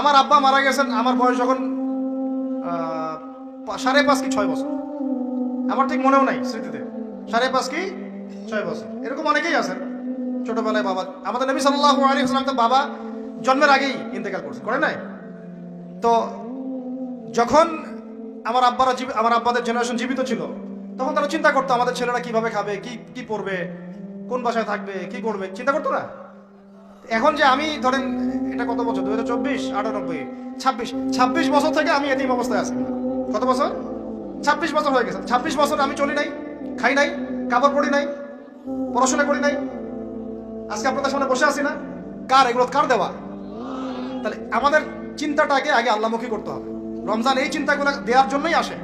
আমার আব্বা মারা গেছেন, আমার বয়স যখন সাড়ে পাঁচ কি ছয় বছর। আমার ঠিক মনেও নাই স্মৃতিতে। সাড়ে পাঁচ কি ছয় বছর। এরকম অনেকেই আছেন, ছোটবেলায় বাবা। আমাদের নবী সাল্লাহ তো বাবা জন্মের আগেই ইন্তেকাল করছে, করে নাই? তো যখন আমার আব্বারা আমার আব্বাদের জেনারেশন জীবিত ছিল, তখন তারা চিন্তা করতো আমাদের ছেলেরা কীভাবে খাবে, কি কি পড়বে, কোন বাসায় থাকবে, কি করবে। চিন্তা করতো না? এখন যে আমি ধরেন এটা কত বছর? দু হাজার চব্বিশ? আটানব্বই। বছর থেকে আমি এতিম অবস্থায় আছি। কত বছর? ছাব্বিশ বছর হয়ে গেছে। ছাব্বিশ বছর আমি চলি নাই, খাই নাই, কাপড় পরি নাই, পড়াশোনা করি নাই। আজকে আপনাদের সামনে বসে আছি না? কার? এগুলো কার দেওয়া? তাহলে আমাদের চিন্তাটাকে আগে আল্লাহমুখী করতে হবে। রমজান এই চিন্তাগুলো দেওয়ার জন্যই আসে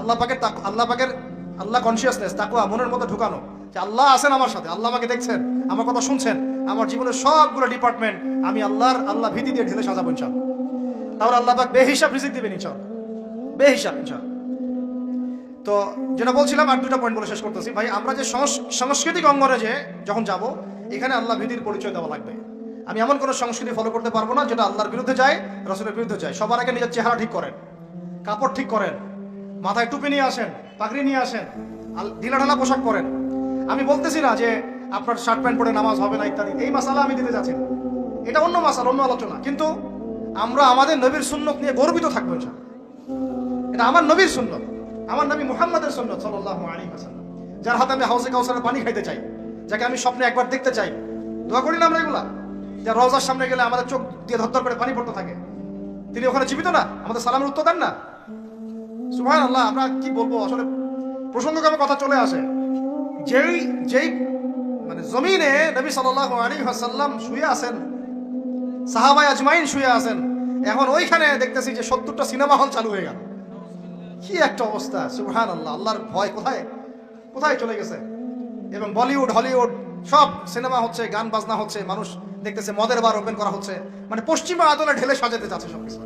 আল্লাহ পাকের আল্লাহ পাকের, আল্লাহ কনসিয়াসনেস তাকে মনের মধ্যে ঢুকানো। যে আল্লাহ আছেন আমার সাথে, আল্লাহ আমাকে দেখছেন, আমার কথা শুনছেন। আমার জীবনের সবগুলো ডিপার্টমেন্ট আমি আল্লাহর, আল্লাহ ভীতি দিয়ে ঢেলে সাজাবো ইনশাল তাহলে আল্লাহ পাক বেহিসাব রিজিক দিবেন ইনশাল বেহিসাব ইনশাল তো যেটা বলছিলাম, আর দুটা পয়েন্ট বলে শেষ করতেছি। ভাই, আমরা যে সাংস্কৃতিক অঙ্গনে যে যখন যাব, এখানে আল্লাহ ভীতির পরিচয় দেওয়া লাগবে। আমি এমন কোনো সংস্কৃতি ফলো করতে পারব না যেটা আল্লাহর বিরুদ্ধে যায়, রসুলের বিরুদ্ধে যায়। সবার আগে নিজের চেহারা ঠিক করেন, কাপড় ঠিক করেন, মাথায় টুপি নিয়ে আসেন, পাগড়ি নিয়ে আসেন ঢিলা ঢালা পোশাক পরেন। আমি বলতেছি না যে আপনার শার্ট প্যান্ট পরে নামাজ হবে না ইত্যাদি। এই মাসালা আমি দিতে যাচ্ছি। এটা অন্য মাসাল, অন্য আলোচনা। কিন্তু আমরা আমাদের নবীর সুন্নত নিয়ে গর্বিত থাকব এটা আমার নবীর সুন্নত। আমার নবী মুহাম্মাদের সুন্নত সাল্লাল্লাহু আলাইহি ওয়াসাল্লাম। যার হাতে আমি হাউসে কাউসারের পানি খাইতে চাই, যাকে আমি স্বপ্নে একবার দেখতে চাই। দোয়া করি না আমরা এগুলা? যে রওজার সামনে গেলে আমাদের চোখ দিয়ে ধর করে পানি পড়তে থাকে। তিনি ওখানে জীবিত না? আমাদের সালামের উত্তর দেন না? সুবহান আল্লাহ আমরা কি বলব? আসলে প্রসঙ্গক্রমে কথা চলে আসে। যেই যেই মানে জমিনে নবী সাল্লাল্লাহু আলাইহি ওয়াসাল্লাম শুয়ে আছেন সাহাবাই আজমাইন শুয়ে আছেন। এখন ওইখানে দেখতেছি যে সত্তরটা সিনেমা হল চালু হয়ে গেল। কি একটা অবস্থা সুবহান আল্লাহ আল্লাহর ভয় কোথায়? কোথায় চলে গেছে? এবং বলিউড, হলিউড, সব সিনেমা হচ্ছে, গান বাজনা হচ্ছে, মানুষ দেখতেছে মদের বার ওপেন করা হচ্ছে। মানে পশ্চিমা আদলে ঢেলে সাজাতে চাচ্ছে সব কিছু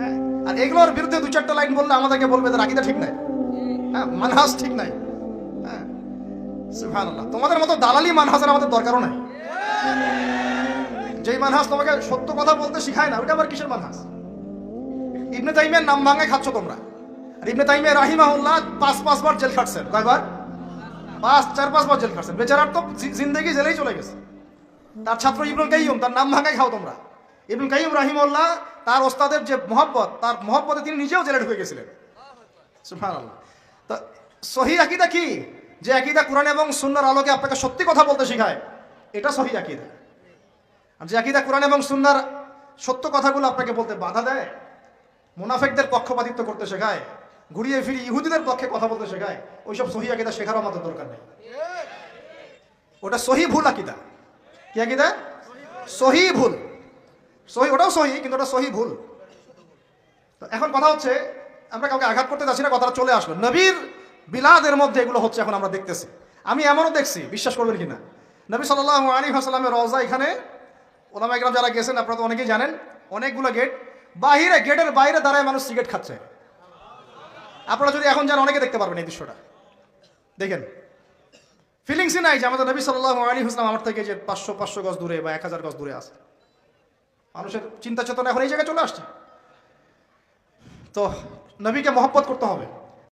হ্যাঁ আর এগুলোর বিরুদ্ধে দু চারটা লাইন বললে আমাদেরকে বলবে যে রাকিদা ঠিক নাই। হ্যাঁ মানহাজ ঠিক নাই। আল্লাহ তোমাদের মতো দালালি মানহাজের আমাদের দরকারও নাই। যেই মানহাজ তোমাকে সত্য কথা বলতে শিখায় না ওটা আবার কিসের মানহাজ? ইবনে তাইমিয়ার নাম ভাঙায় খাচ্ছ তোমরা। আর ইবনে তাইমিয়া রাহিমাহুল্লাহ পাঁচ পাঁচবার জেল খাটছেন। কয়বার? পাঁচ, চার পাঁচবার জেল খাটছেন। বেচারার তো জিন্দেগি জেলেই চলে গেছে। তার ছাত্র ইবনুল কাইয়ুম, তার নাম ভাঙায় খাও তোমরা। ইবনুল কাইয়ুম রাহিমাহুল্লাহ, তার ওস্তাদের যে মহব্বত, তার মহব্বতে তিনি নিজেও জেলে ঢুকে গেছিলেন। সুফান আল্লাহ তো সহি আকিদা কি? যে আকিদা কোরআন এবং সুন্নাহর আলোকে আপনাকে সত্যি কথা বলতে শেখায়, এটা সহি আকিদা। আর যে আকিদা কোরআন এবং সুন্নার সত্য কথাগুলো আপনাকে বলতে বাধা দেয়, মুনাফেকদের পক্ষপাতিত্ব করতে শেখায়, ঘুরিয়ে ফিরি ইহুদিদের পক্ষে কথা বলতে শেখায়, ওইসব সহি আকিদা শেখারও আমাদের দরকার নেই। ওটা সহি ভুল আকিদা। কি আকিদা? সহি ভুল। সহি, ওটাও সহি, কিন্তু ওটা সহি ভুল। তো এখন কথা হচ্ছে, আমরা কাউকে আঘাত করতে যাচ্ছি না, কথাটা চলে আসলো। নবীর বিলাদের মধ্যে এগুলো হচ্ছে এখন আমরা দেখতেছি। আমি এমনও দেখছি, বিশ্বাস করবেন কিনা? নবী সাল্লাহ আলী হাসালামের রওজা এখানে ওলামা একরাম যারা গেছেন, আপনারা তো অনেকেই জানেন, অনেকগুলো গেট বাহিরে গেটের বাইরে দাঁড়ায় মানুষ সিগারেট খাচ্ছে। আপনারা যদি এখন যান, অনেকে দেখতে পারবেন এই দৃশ্যটা। দেখেন ফিলিংসই নাই যে আমাদের নবী সাল্লাহ আলী হাসলাম আমার থেকে যে পাঁচশো পাঁচশো গজ দূরে বা এক হাজার গজ দূরে আছে। মানুষের চিন্তা চেতনা এখন এই জায়গায় চলে আসছে। তো নবীকে মহব্বত করতে হবে।